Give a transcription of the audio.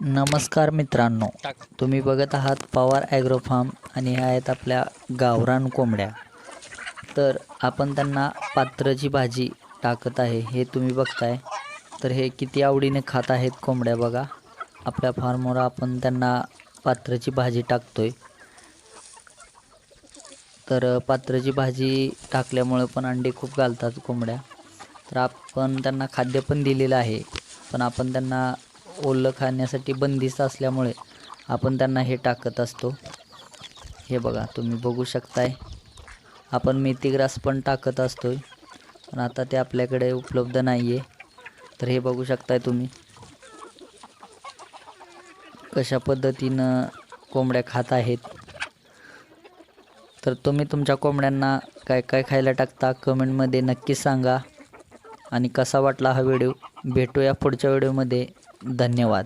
नमस्कार मित्रांनो तुम्ही बघत आहात पवार ॲग्रो फार्म आणि ह्या आहेत आपल्या गावरान कोंबड्या. तर आपण त्यांना पात्रची भाजी टाकत आहे हे तुम्ही बघताय. तर हे किती आवडीने खात आहेत कोंबड्या बघा. आपल्या फार्मवर आपण त्यांना पात्रची भाजी टाकतोय. तर अ, पात्रची भाजी टाकल्यामुळे पण अंडे खूप घालतात कोंबड्या. तर आपण त्यांना खाद्य पण दिलेलं आहे पण आपण त्यांना ओलं खाण्यासाठी बंदिस्त असल्यामुळे आपण त्यांना हे टाकत असतो. हे बघा तुम्ही बघू शकताय. आपण मेथी ग्रास पण टाकत असतो पण आता ते आपल्याकडे उपलब्ध नाही आहे तर हे बघू शकताय तुम्ही. कशा पद्धतीनं कोंबड्या खात आहेत. तर तुम्ही तुमच्या कोंबड्यांना काय काय खायला टाकता? कमेंटमध्ये नक्कीच सांगा. आणि कसा वाटला हा व्हिडिओ? भेटूया पुढच्या व्हिडिओमध्ये. धन्यवाद.